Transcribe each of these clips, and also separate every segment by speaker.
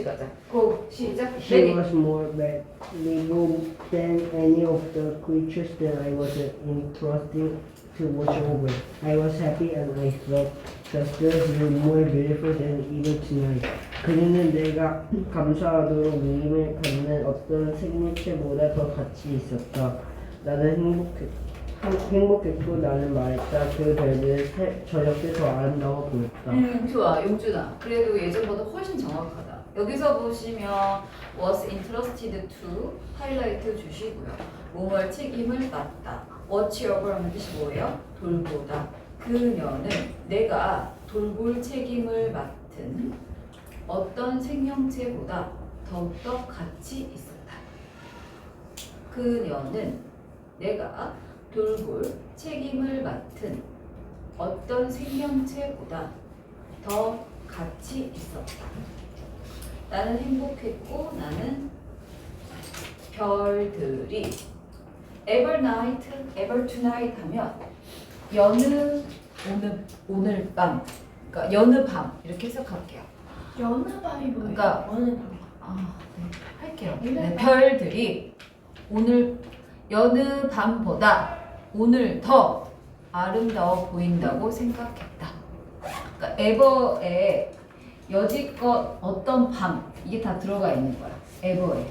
Speaker 1: 다시 가자. 고 시작.
Speaker 2: She
Speaker 1: 레디.
Speaker 2: was more valuable than any of the creatures that I was entrusted to watch over. I was happy and I thought the stars were more beautiful than even tonight. 그녀는 내가 감사하도록 위임을 갖는 어떤 생물체보다 더 가치 있었다. 나는 행복했, 행- 행복했고 나는 말했다. 그 별들은 새- 저녁 때 더 아름다워 보였다.
Speaker 1: 음 좋아 용준아. 그래도 예전보다 훨씬 정확하다. 여기서 보시면 was entrusted to 하이라이트 주시고요. 뭐뭘 책임을 맡다. watch over 하는 뜻이 뭐예요? 돌보다. 그녀는 내가 돌볼 책임을 맡은 어떤 생명체보다 더욱더 가치 있었다. 그녀는 내가 돌볼 책임을 맡은 어떤 생명체보다 더 가치 있었다. 나는 행복했고 나는 별들이 ever night, ever tonight 하면 여느 오늘 오늘 밤, 그러니까 여느 밤 이렇게 해석할게요.
Speaker 3: 여느 밤이 뭐예요?
Speaker 1: 그러니까-
Speaker 3: 어느 밤?
Speaker 1: 아, 네, 할게요. 네,
Speaker 3: 밤.
Speaker 1: 별들이 오늘 여느 밤보다 오늘 더 아름다워 보인다고 생각했다. 그러니까 에버에 여지껏 어떤 밤 이게 다 들어가 있는 거야. 에버에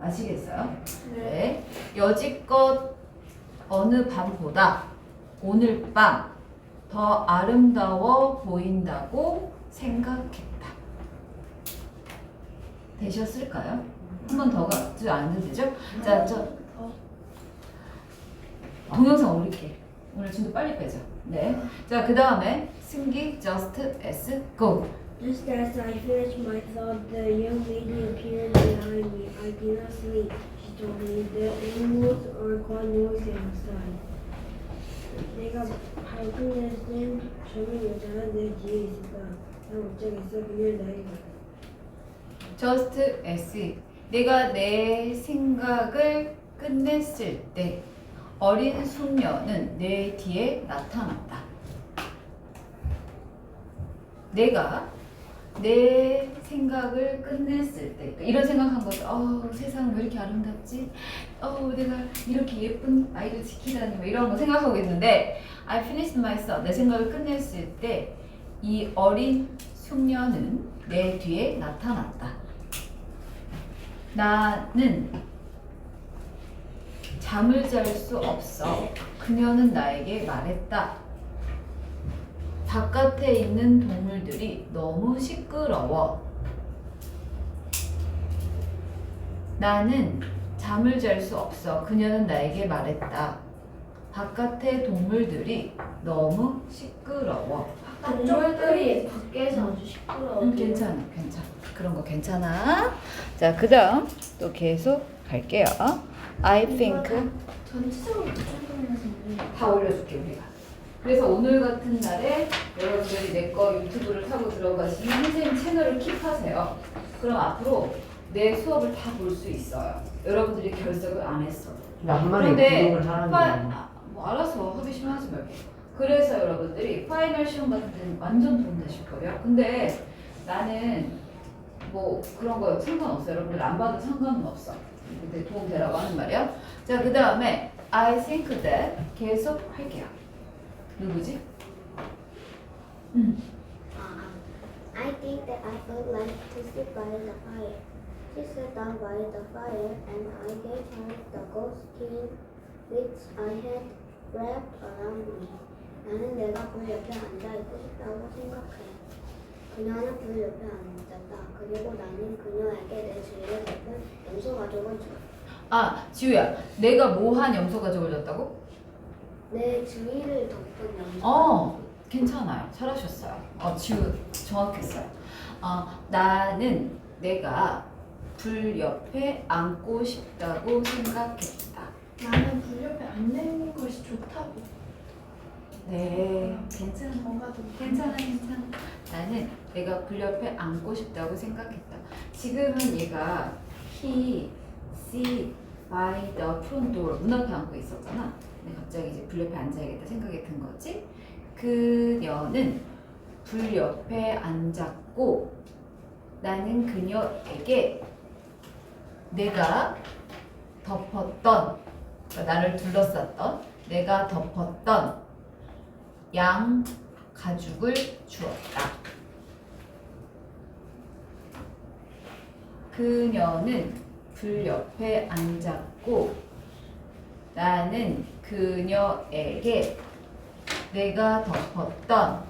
Speaker 1: 아시겠어요? 네. 여지껏 어느 밤보다 오늘 밤 더 아름다워 보인다고 생각했다. 되셨을까요? 한 번 더 가지 않아도 되죠? 자, 저
Speaker 3: 어,
Speaker 1: 동영상 올릴게. 오늘 좀더 빨리 빼자. 네. 자, 그 다음에 승기 just as go.
Speaker 4: Just as I finished my thought, the young lady appeared behind me. I did not sleep, she told me. The animals are quite noisy outside. 내가 밝은 데쓴 젊은 여자가 내 뒤에 있었다. 난 어쩌겠어. 그녀는 나에게
Speaker 1: just as 내가 내 생각을 끝냈을 때 어린 숙녀는 내 뒤에 나타났다. 내가 내 생각을 끝냈을 때 그러니까 이런 생각한 거죠. 어, 세상 왜 이렇게 아름답지? 어, 내가 이렇게 예쁜 아이를 지키다니 뭐 이런 거 생각하고 있는데 I finished myself 내 생각을 끝냈을 때 이 어린 숙녀는 내 뒤에 나타났다. 나는 잠을 잘 수 없어. 그녀는 나에게 말했다. 바깥에 있는 동물들이 너무 시끄러워. 나는 잠을 잘 수 없어. 그녀는 나에게 말했다. 바깥의 동물들이 너무 시끄러워.
Speaker 3: 동물들이 밖에서 아주 시끄러워.
Speaker 1: 음, 괜찮아, 괜찮아. 그런 거 괜찮아. 자, 그 다음 또 계속 갈게요. I think
Speaker 3: 전체적으로
Speaker 1: 다 올려줄게 우리가. 그래서 오늘 같은 날에 여러분들이 내 거 유튜브를 타고 들어가시면 선생님 채널을 킵하세요. 그럼 앞으로 내 수업을 다 볼 수 있어요. 여러분들이 결석을 안 했어.
Speaker 2: 구독을
Speaker 1: 파,
Speaker 2: 거야.
Speaker 1: 아, 뭐 알아서 싫으면 하지 말고. 그래서 여러분들이 파이널 시험 같은 데는 완전 도움 되실 거예요. 근데 나는 뭐 그런 거 상관없어요. 여러분들 안 봐도 상관은 없어. 근데 도움 되라고 하는 말이야. 자, 그 다음에 I think that 계속 할게요. 누구지? 음.
Speaker 5: I think that I would like to sit by the fire. She sat down by the fire and I gave her the ghost skin which I had wrapped around me. 나는 내가 불 옆에 앉아 있고 싶다고 생각해. 그녀는 불 옆에 앉았다. 그리고 나는 그녀에게 내 주위를 덮은 염소 가족을 주었다.
Speaker 1: 아, 지우야. 내가 뭐 한 염소 가족을 줬다고?
Speaker 5: 내 주위를 덮은 염소.
Speaker 1: 어, 괜찮아요. 잘하셨어요. 어, 지우 정확했어요. 어, 나는 내가 불 옆에 앉고 싶다고 생각했다.
Speaker 3: 나는 불 옆에 앉는 것이 좋다고.
Speaker 1: 네, 괜찮아.
Speaker 3: 뭔가 좀
Speaker 1: 괜찮아, 괜찮아. 나는 내가 불 옆에 앉고 싶다고 생각했다. 지금은 얘가 he, she, by the front door 문 앞에 앉고 있었잖아. 근데 갑자기 이제 불 옆에 앉아야겠다 생각이 든 거지. 그녀는 불 옆에 앉았고 나는 그녀에게 내가 덮었던 그러니까 나를 둘러쌌던 내가 덮었던 양 가죽을 주었다. 그녀는 불 옆에 앉았고 나는 그녀에게 내가 덮었던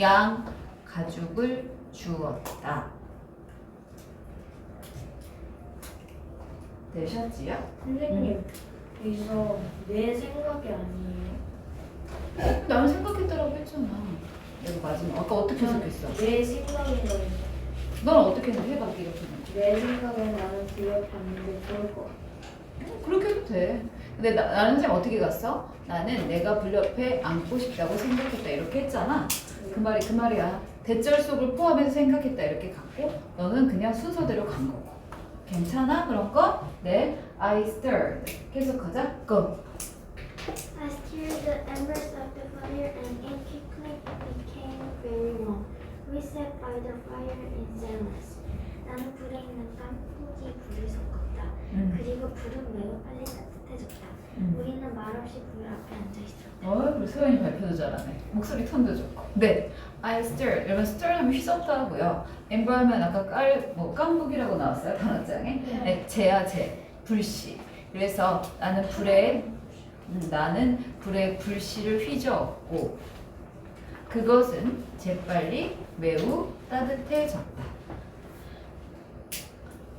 Speaker 1: 양 가죽을 주었다. 되셨지요?
Speaker 4: 선생님 여기서 내 생각이 아니에요.
Speaker 1: 나는 생각했더라고 했잖아. 내가 마지막 아까 어떻게 해석했어?
Speaker 4: 내 생각이라고 해서
Speaker 1: 넌 어떻게 해봐 이렇게.
Speaker 4: 내 생각에 나는 불협 봤는데 좋을 것 같아.
Speaker 1: 어, 그렇게 해도 돼. 근데 나, 나는 선생님 어떻게 갔어? 나는 내가 불 옆에 앉고 싶다고 생각했다 이렇게 했잖아. 그 말이 그 말이야. 대절 속을 포함해서 생각했다 이렇게 갔고 너는 그냥 순서대로 간 거고. 괜찮아 그런 거? 네. I stirred. 계속하자. Go.
Speaker 5: I stirred the embers of the fire and it quickly became very warm. We sat by the fire in silence. 나는 불에 있는 깐풍기 불을 섞었다.
Speaker 1: 음.
Speaker 5: 그리고 불은 매우 빨리 따뜻해졌다.
Speaker 1: 음.
Speaker 5: 우리는 말없이 불 앞에 앉아 있었다.
Speaker 1: 어, 우리 소연이 발표도 잘하네. 목소리 톤도 좋고. 네. I stirred. 여러분 stir 하면 휘젓다 하고요. ember 하면 아까 깔, 뭐 깐북이라고 나왔어요. 단어장에. 네. 재야 재. 불씨. 그래서 나는 불에 음, 나는 불에 불씨를 휘저었고 그것은 재빨리 매우 따뜻해졌다.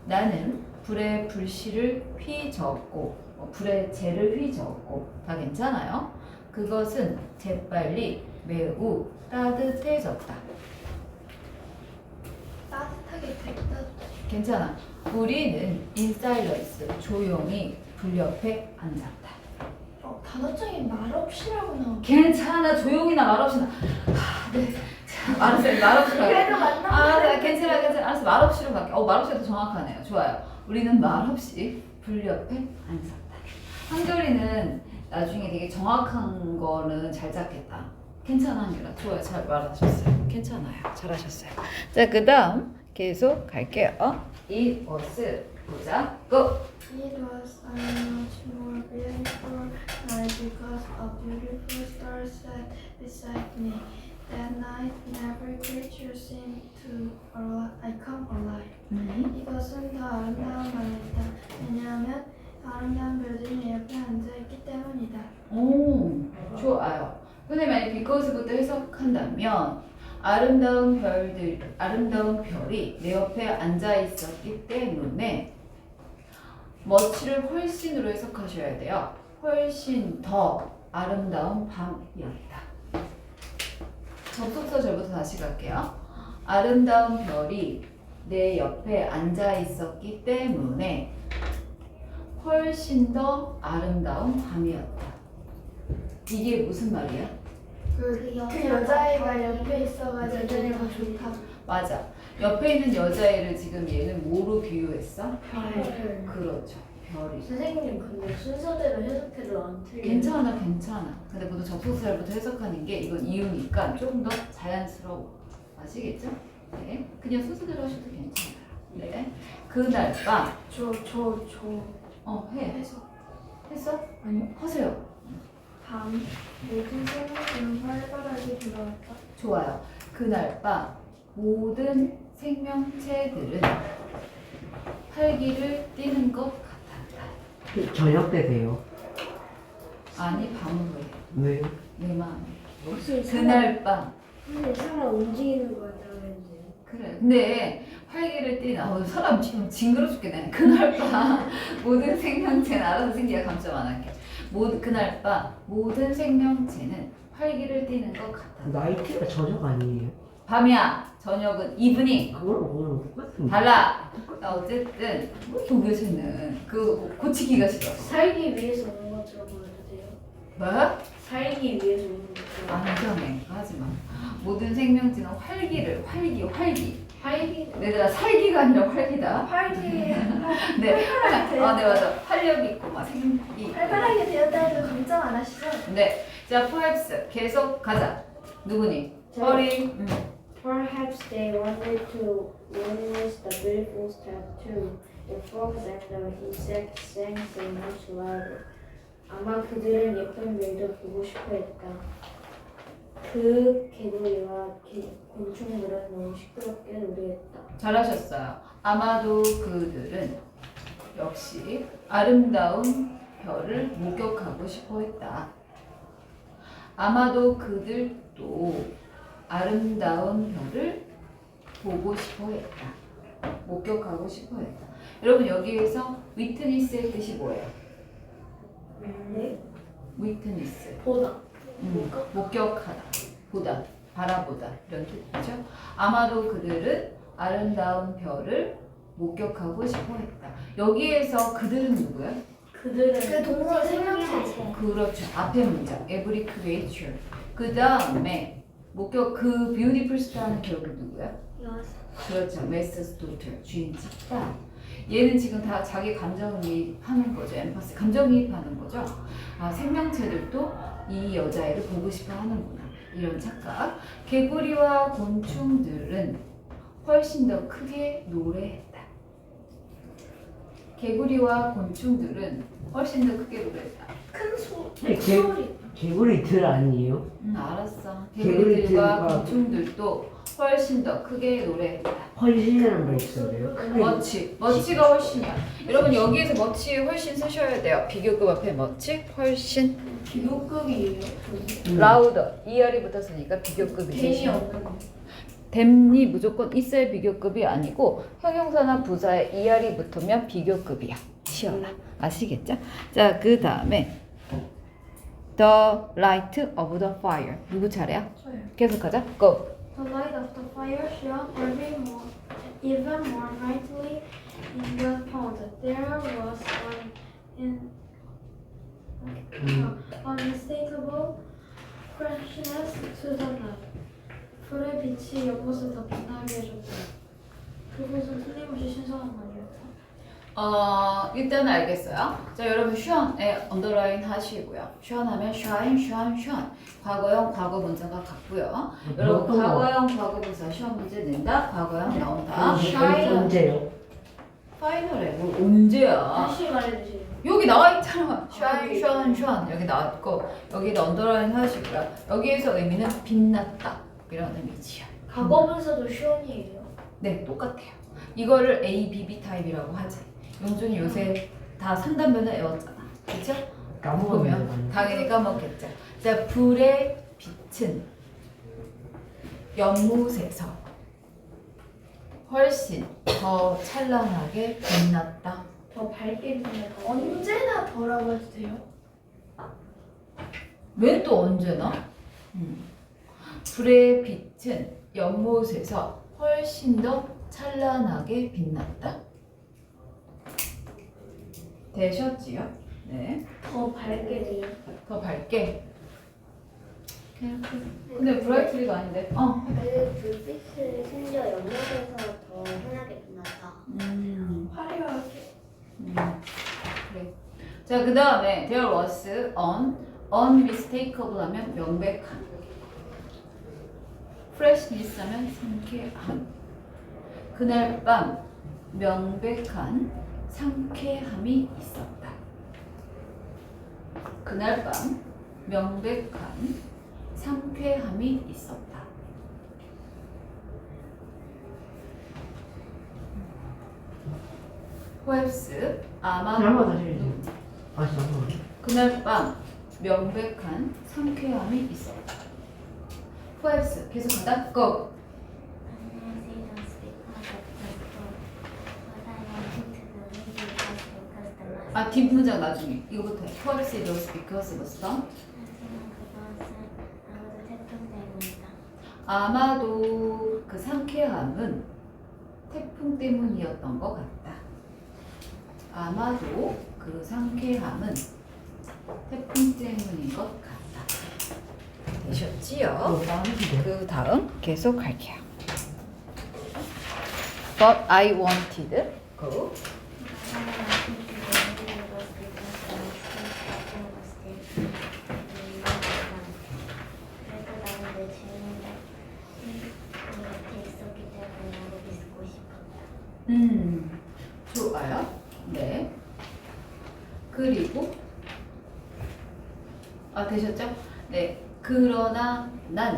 Speaker 1: 나는 불에 불씨를 휘저었고 어, 불에 재를 휘저었고 다 괜찮아요? 그것은 재빨리 매우 따뜻해졌다.
Speaker 3: 따뜻하게 됐다.
Speaker 1: 괜찮아. 우리는 인사일러스 조용히 불 옆에 앉았다.
Speaker 3: 어, 단어장에 말없이라고 나오고.
Speaker 1: 괜찮아. 조용히나 말없이나. 하, 네. 자, 알았어요. 말없이로.
Speaker 3: 그래도 맞나?
Speaker 1: 아, 네, 괜찮아, 괜찮아. 알았어. 말없이로 갈게. 어, 말없이가 더 정확하네요. 좋아요. 우리는 말없이 불 옆에 앉았다. 한결이는 나중에 되게 정확한 거는 잘 잡겠다. 괜찮아, 한결아. 좋아요. 잘 말하셨어요. 괜찮아요. 잘하셨어요. 자, 그 다음 계속 갈게요. It was 보자. Go.
Speaker 3: It was much more beautiful night because a beautiful star sat beside me. That night, every creature seemed to I come alive. 이것은 더 아름다운 밤이다. 왜냐하면 아름다운 내 옆에 앉아있기 때문이다.
Speaker 1: 오, 좋아요. 근데 만약 because부터 해석한다면 아름다운 별들, 아름다운 별이 내 옆에 앉아 있었기 때문에 much를 훨씬으로 해석하셔야 돼요. 훨씬 더 아름다운 밤이었다. 접속사 절부터 다시 갈게요. 아름다운 별이 내 옆에 앉아 있었기 때문에 훨씬 더 아름다운 밤이었다. 이게 무슨 말이야?
Speaker 3: 그, 그그 여자애가 옆에 있어가지고 여자애가 좋다.
Speaker 1: 맞아. 옆에 있는 여자애를 지금 얘는 뭐로 비유했어?
Speaker 4: 별.
Speaker 1: 그렇죠.
Speaker 4: 선생님 근데 순서대로 해석해도 안 틀려.
Speaker 1: 괜찮아, 괜찮아. 근데 모두 접속사부터 해석하는 게 이건 이유니까 조금 더 자연스러워. 아시겠죠? 네. 그냥 순서대로 하셔도 괜찮아요. 네. 그날 밤,
Speaker 3: 저, 저, 저.
Speaker 1: 어, 해.
Speaker 3: 해서
Speaker 1: 했어?
Speaker 3: 아니요.
Speaker 1: 하세요.
Speaker 3: 밤 모든 생물은 활발하게 돌아왔다.
Speaker 1: 좋아요. 그날 밤 모든 생명체들은 활기를 띠는 것.
Speaker 2: 저녁 때세요.
Speaker 1: 아니 밤으로 해.
Speaker 2: 왜요?
Speaker 1: 내 마음에.
Speaker 4: 혹시
Speaker 1: 그날 밤
Speaker 4: 근데 사람 움직이는 거 같다면서요?
Speaker 1: 그래. 근데 활기를 띠는 어, 사람 지금 징그러 죽겠네. 그날 밤 모든 생명체는 알아서 생기가 감점 안 할게. 모 그날 밤 모든 생명체는 활기를 띠는 것 같았다.
Speaker 2: 나이트가 저녁 아니에요?
Speaker 1: 밤이야. 저녁은 이브닝.
Speaker 2: 그거랑 그거랑 똑같은데.
Speaker 1: 달라. 나 어쨌든 뭐 독여시는 그 고치기가 싫어.
Speaker 4: 살기 위해서 오는 것처럼 보여도 돼요?
Speaker 1: 뭐?
Speaker 4: 살기 위해서 오는 것처럼.
Speaker 1: 안전해. 하지 마. 모든 생명체는 활기를 활기 활기.
Speaker 3: 활기,
Speaker 1: 얘들아 살기가 아니라 활기다.
Speaker 3: 활기,
Speaker 1: 네.
Speaker 3: 활발하게
Speaker 1: 아, 네 맞아. 활력 있고 막 생기.
Speaker 3: 활발하게 되었다 해도 걱정 안 하시죠?
Speaker 1: 네. 자, perhaps 계속 가자. 누구니?
Speaker 4: 저요.
Speaker 1: 허리. 음.
Speaker 4: Perhaps they wanted to witness the beautiful statue. The frogs and the insects sang so much louder. 아마 그들은 예쁜 일도 보고 싶어 했다. 그 개구리와 개- 곤충들은 너무 시끄럽게 노래했다.
Speaker 1: 잘하셨어요. 아마도 그들은 역시 아름다운 별을 목격하고 싶어 했다. 아마도 그들도 아름다운 별을 보고 싶어 했다. 목격하고 싶어 했다. 여러분 여기에서 위트니스의 뜻이 뭐예요?
Speaker 4: 네?
Speaker 1: 위트니스.
Speaker 3: 보다.
Speaker 1: 음, 목격하다, 보다, 바라보다 이런 뜻이죠. 아마도 그들은 아름다운 별을 목격하고 싶어 했다. 여기에서 그들은 누구야?
Speaker 4: 그들은
Speaker 3: 그 동물 생명체.
Speaker 1: 그렇죠. 앞에 문장 every creature. 그 다음에 목격 그 beautiful star는 결국 누구야? 그렇죠. 메스스 도트 주인집 딸. 얘는 지금 다 자기 감정이입하는 거죠. 엠파스 감정이입하는 거죠. 아 생명체들도 이 여자애를 보고 싶어 하는구나. 이런 착각. 개구리와 곤충들은 훨씬 더 크게 노래했다. 개구리와 곤충들은 훨씬 더 크게 노래했다.
Speaker 3: 큰 소,
Speaker 2: 네, 개-
Speaker 3: 소리.
Speaker 2: 개구리 들 아니에요?
Speaker 1: 응 알았어.
Speaker 2: 개구리들과
Speaker 1: 개구리들과 곤충들도 훨씬 더 크게 노래했다.
Speaker 2: 훨씬이라는 말 있었네요.
Speaker 1: 머치, 머치가 훨씬이야. 여러분 여기에서 머치 훨씬 쓰셔야 돼요. 비교급 앞에 머치, 훨씬,
Speaker 3: 비교급이에요.
Speaker 2: 음.
Speaker 1: 라우더, 이열이 붙었으니까 비교급이지.
Speaker 3: 없는.
Speaker 1: 댐이 무조건 있어야 비교급이 아니고 형용사나 부사에 이열이 붙으면 비교급이야. 시험아 아시겠죠? 자, 그 다음에 The light of the fire. 누구 차례야?
Speaker 3: 저요.
Speaker 1: 계속하자. Go.
Speaker 3: The light of the fire shone every more, even more brightly in the pond. There was an in, unmistakable freshness to the night. 불의 빛이 연못을 더 빛나게 해줬다. 그곳은 틀림없이 신선한 말이었다.
Speaker 1: 어, 일단 알겠어요. 자, 여러분 슈언에 언더라인 하시고요. 슈언하면 슈아인, 슈안. 과거형, 과거 문자가 같고요. 여러분
Speaker 2: 거?
Speaker 1: 과거형, 과거부사 시험 문제 낸다. 과거형 나온다.
Speaker 2: 언제- 언제요?
Speaker 1: 파이널에 뭘 언제야?
Speaker 3: 다시 말해주세요.
Speaker 1: 여기 나와 있잖아.
Speaker 3: 여기
Speaker 1: 슈안, 슈안. 여기 나왔고 여기다 언더라인 하시고요. 여기에서 의미는 빛났다. 이런 의미지요.
Speaker 3: 과거 분사도 시원이에요.
Speaker 1: 네, 똑같아요. 이거를 A, B, B 타입이라고 하지. 용준이 요새 다 상단면을 외웠잖아. 그쵸?
Speaker 2: 까먹으면
Speaker 1: 보면 당연히 까먹겠죠. 자, 불의 빛은 연못에서 훨씬 더 찬란하게 빛났다.
Speaker 3: 더 밝게 빛났다. 언제나 더라고 해도 돼요?
Speaker 1: 왜 또 언제나? 음. 불의 빛은 연못에서 훨씬 더 찬란하게 빛났다. 되셨지요? 네.
Speaker 3: 더 밝게 돼요.
Speaker 1: 더 밝게. 근데 브라이트리가 아닌데. 어.
Speaker 5: 그 불빛을 심지어 연못에서 더 환하게 빛났다.
Speaker 1: 음.
Speaker 3: 화려하게.
Speaker 1: 음. 그래. 자, 그 다음에 there was an unmistakable 하면 명백한. freshness 하면 상쾌함. 그날 밤 명백한 상쾌함이 있었다. 그날 밤 명백한 상쾌함이 있었다. 호흡스 아마
Speaker 2: 다시. 아.
Speaker 1: 그날 밤 명백한 상쾌함이 있었다. 호흡스 계속한다. 고. 아 뒷문장 나중에 이거부터 해. 호흡스 it was because it was done. 아마도 그 상쾌함은 태풍 때문이었던 것 같다. 아마도 그 상쾌함은 태풍 때문인 것 같다. 되셨지요?
Speaker 2: 어, 다음이죠.
Speaker 1: 그 다음 계속 할게요. But I wanted. Go. 음, 좋아요. 네. 그리고 아 되셨죠? 네. 그러나 난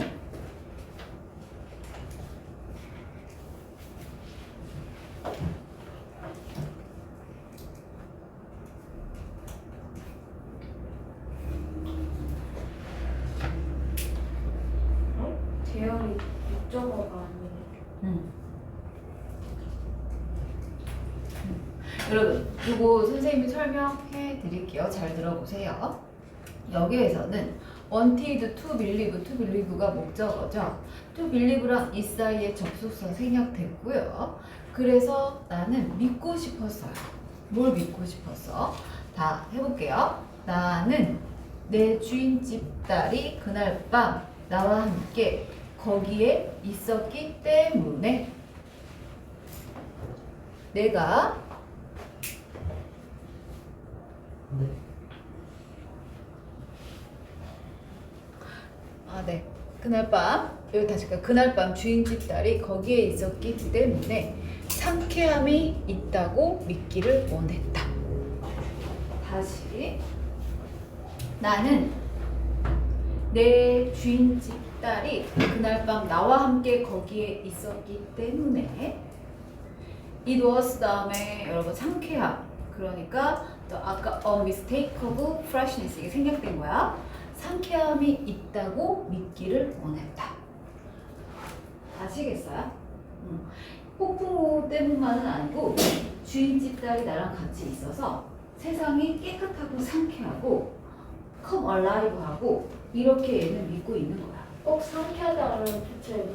Speaker 3: 제형이 목적어가 아니네.
Speaker 1: 음. 여러분, 이거 선생님이 설명해 드릴게요. 잘 들어보세요. 여기에서는 wanted to believe, to believe가 목적어죠. to believe랑 이 사이에 접속사 생략됐고요. 그래서 나는 믿고 싶었어요. 뭘 믿고 싶었어? 다 해볼게요. 나는 내 주인집 딸이 그날 밤 나와 함께 거기에 있었기 때문에 내가
Speaker 2: 네.
Speaker 1: 아, 네. 그날 밤, 여기 다시 가. 그날 밤 주인집 딸이 거기에 있었기 때문에 상쾌함이 있다고 믿기를 원했다. 다시. 나는 내 주인집 딸이 그날 밤 나와 함께 거기에 있었기 때문에 it was 다음에 여러분 상쾌함 그러니까 또 아까 unmistakable freshness 이게 생략된 거야 상쾌함이 있다고 믿기를 원했다 아시겠어요? 음. 폭풍우 때문만은 아니고 주인집 딸이 나랑 같이 있어서 세상이 깨끗하고 상쾌하고 come alive하고 이렇게 얘는 믿고 있는 거야
Speaker 3: 꼭 상쾌하다라는 대체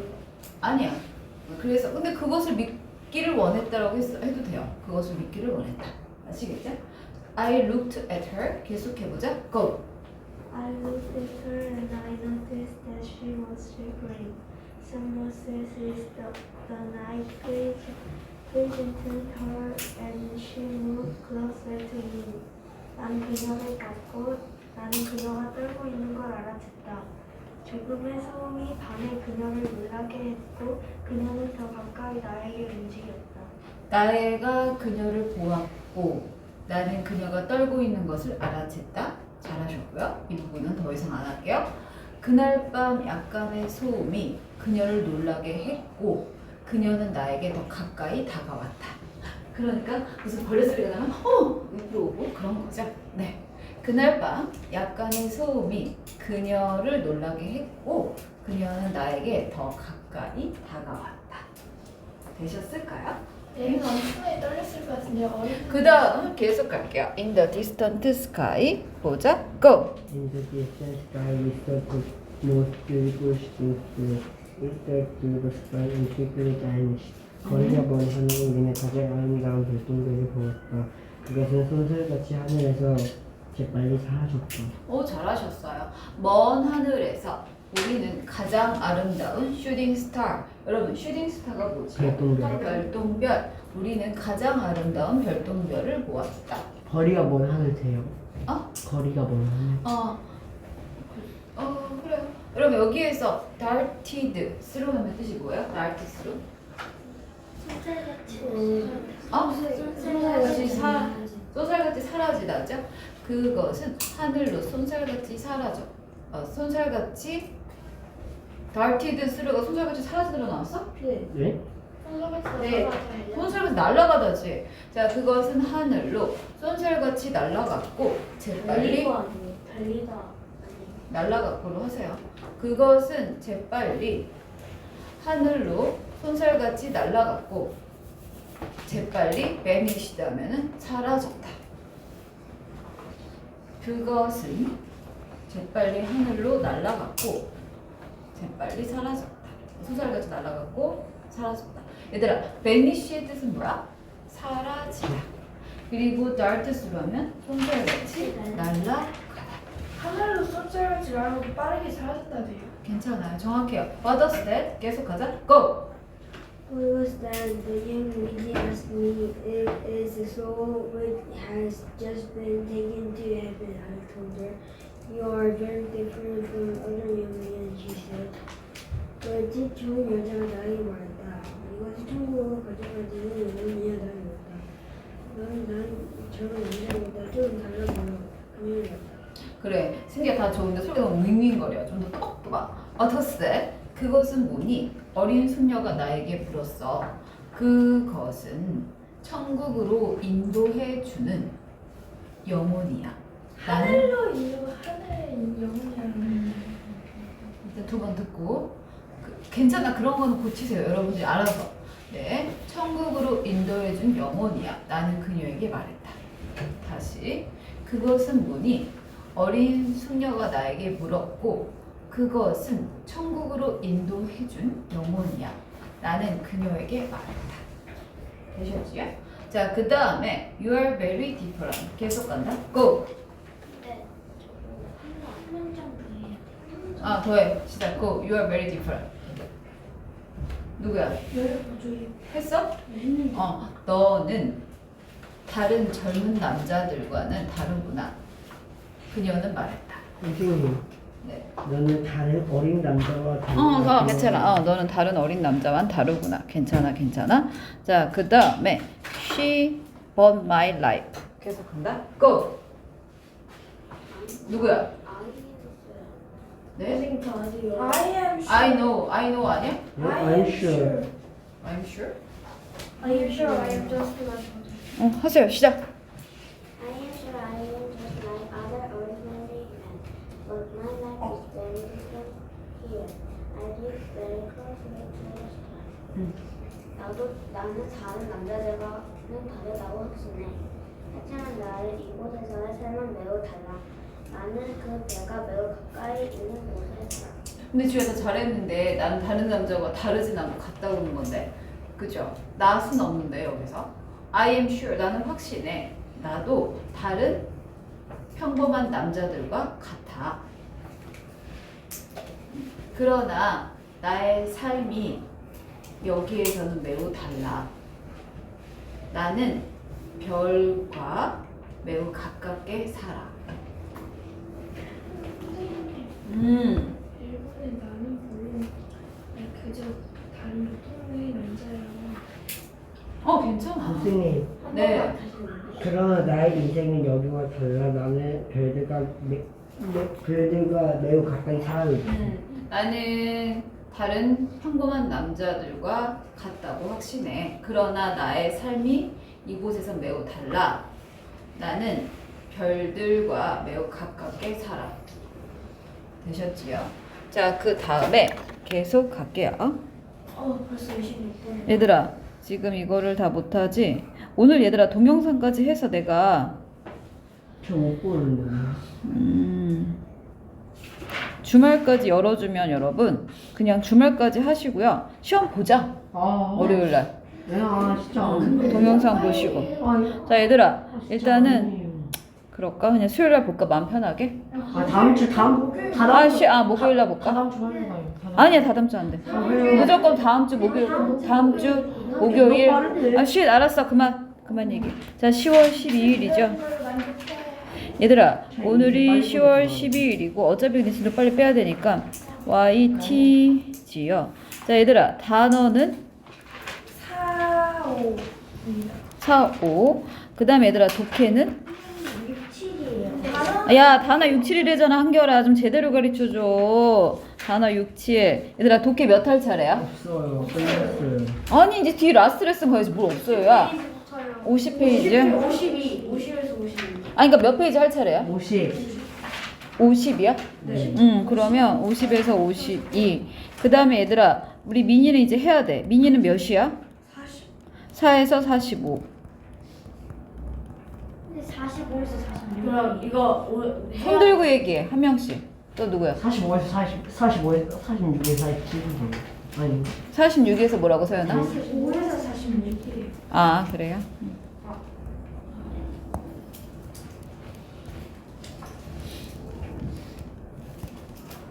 Speaker 1: 아니야. 그래서 근데 그것을 믿기를 원했다라고 했, 해도 돼요. 그것을 믿기를 원했다. 아시겠죠? I looked at her. 계속해보자. Go.
Speaker 3: I looked at her and I noticed that she was shivering. Someone says it's the, the night visited her and she moved closer to me. 난 그녀를 봤고 나는 그녀가 떨고 있는 걸 알아챘다. 조금의 소음이 밤에 그녀를 놀라게 했고 그녀는 더 가까이 나에게 움직였다.
Speaker 1: 나애가 그녀를 보았고 나는 그녀가 떨고 있는 것을 알아챘다. 잘하셨고요. 이 부분은 더 이상 안 할게요. 그날 밤 약간의 소음이 그녀를 놀라게 했고 그녀는 나에게 더 가까이 다가왔다. 그러니까 무슨 벌레 소리가 나면 어 옆으로 오고 그런 거죠. 네. 그날 밤 약간의 소음이 그녀를 놀라게 했고 그녀는 나에게 더 가까이 다가왔다. 되셨을까요?
Speaker 3: 얘는 엄청나게 떨렸을 것 같은데 어린
Speaker 1: 그 다음 계속 갈게요. In the distant sky 보자. Go.
Speaker 2: In the distant sky, we saw the most beautiful it that to the sky and quickly vanished. 거리가 먼 하늘에 우리는 가장 아름다운 별똥별을 보았다. 그것은 손살같이 하늘에서 재빨리 사라졌다.
Speaker 1: 오 잘하셨어요. 먼 하늘에서 우리는 가장 아름다운 슈팅 스타. 여러분 슈팅 스타가 뭐지?
Speaker 2: 별똥별.
Speaker 1: 별똥별. 우리는 가장 아름다운 별똥별을 보았다.
Speaker 2: 거리가 먼 하늘 돼요.
Speaker 1: 어?
Speaker 2: 거리가 먼 하늘.
Speaker 1: 어. 어 그래요. 여러분 여기에서 darted 스로 하면 뜻이 뭐예요? darted 스로?
Speaker 3: 손살같이
Speaker 1: 어? 손살같이 사 쏜살같이 사라지다죠? 그것은 하늘로 쏜살같이 사라져. 어, 쏜살같이 darted 스루가 쏜살같이 사라지다로 나왔어?
Speaker 2: 네?
Speaker 3: 손살같이
Speaker 1: 네. 쏜살같이 날아가다지. 자, 그것은 하늘로 쏜살같이 날아갔고 재빨리.
Speaker 3: 달리다.
Speaker 1: 날아갔고로 하세요. 그것은 재빨리 하늘로 손살같이 날아갔고 재빨리 vanished하면은 사라졌다. 그것은 재빨리 하늘로 날아갔고 재빨리 사라졌다. 손살같이 날아갔고 사라졌다. 얘들아, vanish의 뜻은 뭐야? 사라지다. 그리고 dart스로 하면 손살같이 날아가다.
Speaker 3: 하늘로 손살같이 날아가고 빠르게 사라진다네요.
Speaker 1: 괜찮아요. 정확해요. What does that? 계속하자. Go.
Speaker 4: What was that? The young lady asked me. It is the soul which has just been taken to heaven. I told her. You are very different 좋은 여자가 나에게 말했다. 이것이 천국으로 가져갈 때는 영원히 다르다. 나는 난 저런 남자보다 좀 달라 보여. 그녀를 봤다.
Speaker 1: 그래 승기야 다 좋은데 소리가 윙윙거려 좀더 또박또박 어터스 그것은 뭐니 어린 숙녀가 나에게 물었어 그것은 천국으로 인도해 주는 영혼이야 나는
Speaker 3: 하늘로 인도 하늘의 영혼이라는
Speaker 1: 일단 두 번 듣고 그, 괜찮아. 그런 거는 고치세요. 여러분들이 알아서. 네. 천국으로 인도해 준 영혼이야. 나는 그녀에게 말했다. 다시. 그것은 뭐니? 어린 숙녀가 나에게 물었고 그것은 천국으로 인도해 준 영혼이야. 나는 그녀에게 말했다. 되셨지요? 자그 다음에 You are very different 계속 간다. Go.
Speaker 5: 네.
Speaker 1: 아 더해. 시작. Go. You are very different 누구야? 했어? 어, 너는 다른 젊은 남자들과는 다르구나. 그녀는 말했다.
Speaker 2: 선생님,
Speaker 1: 네.
Speaker 2: 너는 다른 어린 남자와 다른
Speaker 1: 어, 어, 괜찮아. 어, 너는 다른 어린 남자와는 다르구나. 괜찮아, 괜찮아. 자, 그 다음에 She bought my life. 계속한다. Go. 누구야? 네?
Speaker 4: 선생님 저 아직 여
Speaker 3: I am sure.
Speaker 1: I know, I know 아니야?
Speaker 2: I'm sure.
Speaker 1: I'm sure.
Speaker 3: I am sure I am just like
Speaker 1: 어, 하세요. 시작.
Speaker 5: I am sure I am just like other ordinary men, but my life is very different here. I live very closely to the sky.
Speaker 1: 음.
Speaker 5: 나도 나는 다른 남자들과는 다르다고 확신해. 하지만 나를 이곳에서의 삶은 매우 달라. 나는 그 배가 매우 가까이 있는 곳에 살아.
Speaker 1: 근데 주에서 잘했는데 나는 다른 남자와 다르진 않고 같다고 하는 건데. 그죠? 낫은 없는데 여기서. I am sure. 나는 확신해. 나도 다른 평범한 남자들과 같아. 그러나 나의 삶이 여기에서는 매우 달라. 나는 별과 매우 가깝게 살아 음
Speaker 3: 일본의 나는 별로 그저 다른 동네의 남자라고
Speaker 1: 어 괜찮아.
Speaker 2: 선생님,
Speaker 1: 네.
Speaker 2: 그러나 나의 인생은 여기와 달라. 나는 별들과 매, 매, 별들과 매우 가까이 살아있다.
Speaker 1: 음, 나는 다른 평범한 남자들과 같다고 확신해. 그러나 나의 삶이 이곳에서 매우 달라. 나는 별들과 매우 가깝게 살아. 되셨지요? 자, 그 다음에 계속 갈게요.
Speaker 3: 어 벌써 26분
Speaker 1: 얘들아, 지금 이거를 다 못하지? 오늘 얘들아 동영상까지 해서 내가
Speaker 2: 저못 보는데.
Speaker 1: 음, 주말까지 열어주면 여러분 그냥 주말까지 하시고요. 시험 보자.
Speaker 2: 아,
Speaker 1: 월요일 날
Speaker 2: 네, 아, 진짜.
Speaker 1: 음, 동영상 보시고. 자 얘들아 일단은 그럴까? 그냥 수요일 날 볼까? 마음 편하게?
Speaker 2: 아, 다음 주, 다음, 다음
Speaker 1: 아, 시, 아 목요일 날 볼까?
Speaker 2: 다음 주 화요일 가요.
Speaker 1: 아니야 다다음 주 안 돼. 무조건 다음 주 목요일 다음 주 목요일. 아쉿 알았어 그만 그만 얘기. 자 10월 12일이죠. 얘들아 오늘이 10월 12일이고 어차피 근데 진도 빨리 빼야 되니까 YT지요. 자 얘들아 단어는
Speaker 3: 4, 5
Speaker 1: 4, 5. 그 다음에 얘들아 독해는
Speaker 4: 6, 7이에요.
Speaker 3: 단어
Speaker 1: 야 단어 6, 7이래잖아 한결아 좀 제대로 가르쳐줘. 단어 6, 7. 얘들아 독해 몇 할 차례야?
Speaker 2: 없어요. 끝났어요.
Speaker 1: 아니 이제 뒤 라스트 레슨 가야지 뭘 없어요 야. 50 페이지?
Speaker 3: 52 50에서 52
Speaker 1: 아니 그러니까 몇 페이지 할 차례야?
Speaker 2: 50.
Speaker 1: 50이야?
Speaker 2: 네.
Speaker 1: 응, 그러면 50에서 52. 그 다음에 얘들아, 우리 미니는 이제 해야 돼. 미니는 몇이야?
Speaker 3: 40
Speaker 1: 4에서 45.
Speaker 5: 근데 45에서 46.
Speaker 3: 그럼 이거 오,
Speaker 1: 손 들고 얘기해. 한 명씩. 또 누구야?
Speaker 2: 45에서 40, 45에서 46에서 47이죠. 아니.
Speaker 1: 46에서 뭐라고 서연아?
Speaker 3: 5에서 46이에요
Speaker 1: 아, 그래요?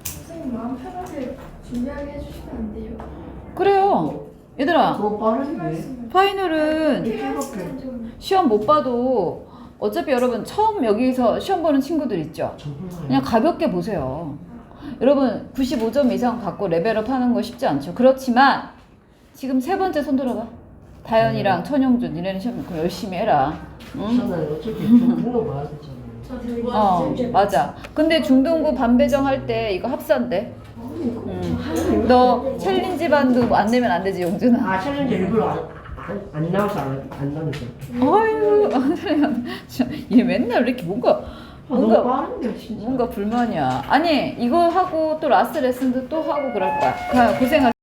Speaker 3: 선생님 마음 편하게 준비하게 해주시면 안 돼요?
Speaker 1: 그래요. 얘들아,
Speaker 2: 너무 빠른데?
Speaker 1: 파이널은.
Speaker 3: 좀
Speaker 1: 시험 못 봐도 어차피 여러분 처음 여기서 시험 보는 친구들 있죠? 그냥 가볍게 보세요. 여러분 95점 이상 갖고 레벨업 하는 거 쉽지 않죠. 그렇지만 지금 세 번째 손 들어봐. 다현이랑 천영준 니네는 시험 그럼 열심히 해라. 응?
Speaker 2: 어차피 봐야 되잖아요.
Speaker 1: 어 맞아. 근데 중등부 반배정 할 때 이거 합산돼. 응. 너 챌린지 반도 안 내면 안 되지 용준아.
Speaker 2: 아 챌린지 일부러 안, 안, 안 나와서 안, 안 나오죠.
Speaker 1: 아유, 얘 맨날 왜 이렇게 뭔가
Speaker 2: 아,
Speaker 1: 뭔가-
Speaker 2: 너무 빠른데 진짜.
Speaker 1: 뭔가 불만이야. 아니 이거 하고 또 라스트 레슨도 또 하고 그럴 거야. 가- 고생할.